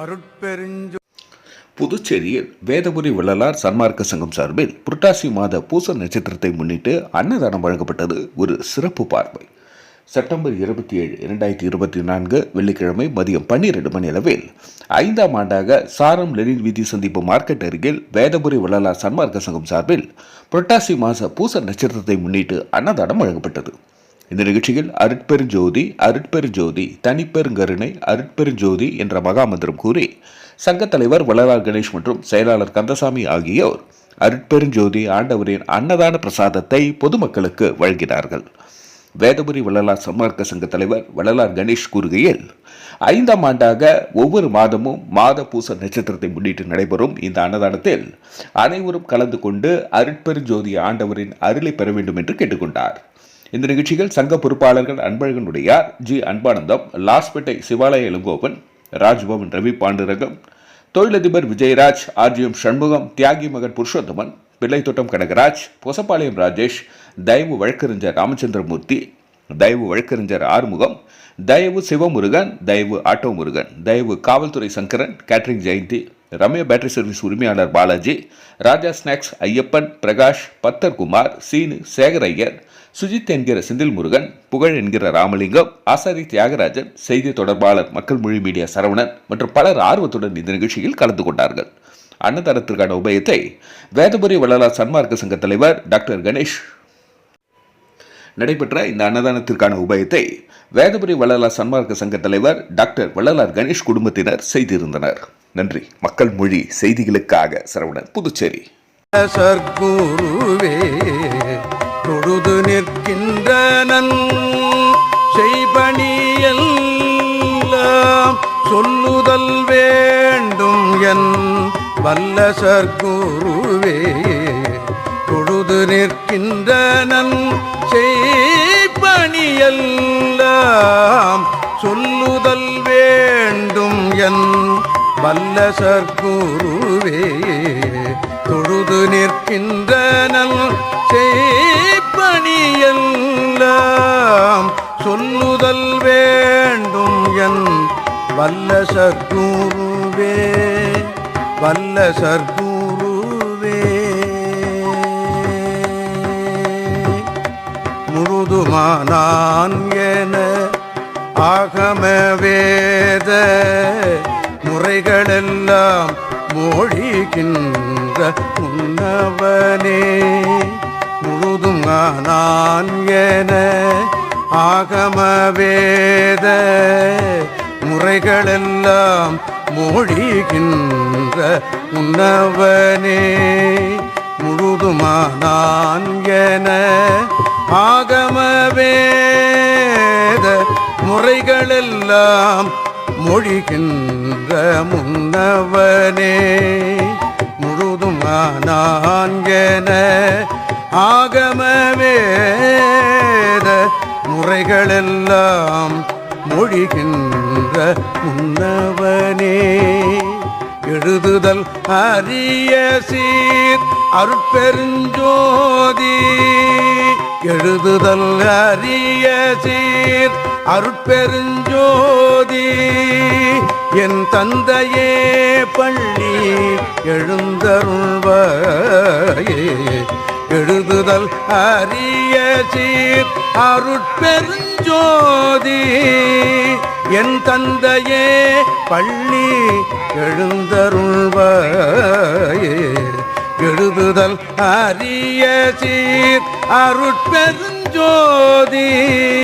அருட்பெருஞ்சு புதுச்சேரியில் வேதபுரி வள்ளலார் சன்மார்க்க சங்கம் சார்பில் புரட்டாசி மாத பூச நட்சத்திரத்தை முன்னிட்டு அன்னதானம் வழங்கப்பட்டது ஒரு சிறப்பு பார்வை. செப்டம்பர் இருபத்தி ஏழு இரண்டாயிரத்தி இருபத்தி நான்கு வெள்ளிக்கிழமை மதியம் பன்னிரண்டு மணி அளவில் ஐந்தாம் ஆண்டாக சாரம் லெனின் வீதி சந்திப்பு மார்க்கெட் அருகில் வேதபுரி வள்ளலார் சன்மார்க்க சங்கம் சார்பில் புரட்டாசி மாத பூச நட்சத்திரத்தை முன்னிட்டு அன்னதானம் வழங்கப்பட்டது. இந்த நிகழ்ச்சியில் அருட்பெருஞ்சோதி அருட்பெருஞ்சோதி தனிப்பெருங்கருணை அருட்பெருஞ்சோதி என்ற மகாமந்திரம் கூறி சங்கத் தலைவர் வள்ளலார் கணேஷ் மற்றும் செயலாளர் கந்தசாமி ஆகியோர் அருட்பெருஞ்சோதி ஆண்டவரின் அன்னதான பிரசாதத்தை பொதுமக்களுக்கு வழங்கினார்கள். வேதபுரி வள்ளலார் சன்மார்க்க சங்க தலைவர் வள்ளலார் கணேஷ் கூறுகையில் ஐந்தாம் ஆண்டாக ஒவ்வொரு மாதமும் மாத பூச நட்சத்திரத்தை முன்னிட்டு நடைபெறும் இந்த அன்னதானத்தில் அனைவரும் கலந்து கொண்டு அருட்பெருஞ்சோதி ஆண்டவரின் அருளை பெற வேண்டும் என்று கேட்டுக்கொண்டார். இந்த நிகழ்ச்சியில் சங்க பொறுப்பாளர்கள் அன்பழகனுடையார் ஜி அன்பானந்தம் லாஸ்பேட்டை சிவாலய இளங்கோவன் ராஜ்பவன் ரவி பாண்டுரங்கம் தொழிலதிபர் விஜயராஜ் ஆர்ஜிஎம் சண்முகம் தியாகி மகன் புருஷோத்தமன் பிள்ளைத்தோட்டம் கனகராஜ் பொசப்பாளையம் ராஜேஷ் தயவு வழக்கறிஞர் ராமச்சந்திரமூர்த்தி தயவு வழக்கறிஞர் ஆறுமுகம் தயவு சிவமுருகன் தயவு ஆட்டோ முருகன் தயவு காவல்துறை Sankaran catering Jayanthi Ramya battery service உரிமையாளர் பாலாஜி ராஜா ஸ்நாக்ஸ் ஐயப்பன் பிரகாஷ் பத்தர்குமார் சீனு சேகர் ஐயர் சுஜித் என்கிற செந்தில் முருகன் புகழ் என்கிற ராமலிங்கம் ஆசாரி தியாகராஜன் செய்தி தொடர்பாளர் மக்கள் மொழி மீடியா சரவணன் மற்றும் பலர் ஆர்வத்துடன் இந்த நிகழ்ச்சியில் கலந்து கொண்டார்கள். அன்னதானத்திற்கான உபயத்தை வேதபுரி வள்ளலார் சன்மார்க்க சங்க தலைவர் டாக்டர் கணேஷ். நடைபெற்ற இந்த அன்னதானத்திற்கான உபயத்தை வேதபுரி வள்ளலார் சன்மார்க்க சங்க தலைவர் டாக்டர் வள்ளலார் கணேஷ் குடும்பத்தினர் செய்திருந்தனர். நன்றி. மக்கள் மொழி செய்திகளுக்காக சரவணன் புதுச்சேரி. சர்க்குருவே தொழுது நிற்கின்றனன். செய்பணியல் சொல்லுதல் வேண்டும் என் வல்ல சர்க்குருவே. தொழுது நிற்கின்றனன் செய்பணியெல்லாம் சொல்லுதல் வேண்டும் என் வல்ல சர்க்குருவே தொழுது நிற்கின்றனல் செய்பணியெல்லாம் சொல்லுதல் வேண்டும் என் வல்ல சர்க்குருவே வல்ல சர்க்குருவே. முழுதுமானான் என ஆகம வேத குறைகளெல்லாம் மொழிகின்ற உன்னவனே முழுதும் நான் என ஆகமவேத முறைகளெல்லாம் மொழிகின்ற உன்னவனே முழுதுமானான் என ஆகமவேத முறைகளெல்லாம் மொழிகின்ற முன்னவனே முழுதுமானான் என ஆகம முறைகளெல்லாம் மொழிகின்ற முன்னவனே. எழுதுதல் அரிய சீர் அருட்பெருஞ்சோதி எழுதுதல் அரிய சீர் அருட்பெருஞ்சோதி. என் தந்தையே பள்ளி எழுந்தருள்வாயே. எழுதுதல் அரிய சீர் அருட்பெருஞ்சோதி. என் தந்தையே பள்ளி எழுந்தருள்வாயே. முதல் அரிய சீர் அருட்பெருஞ்சோதி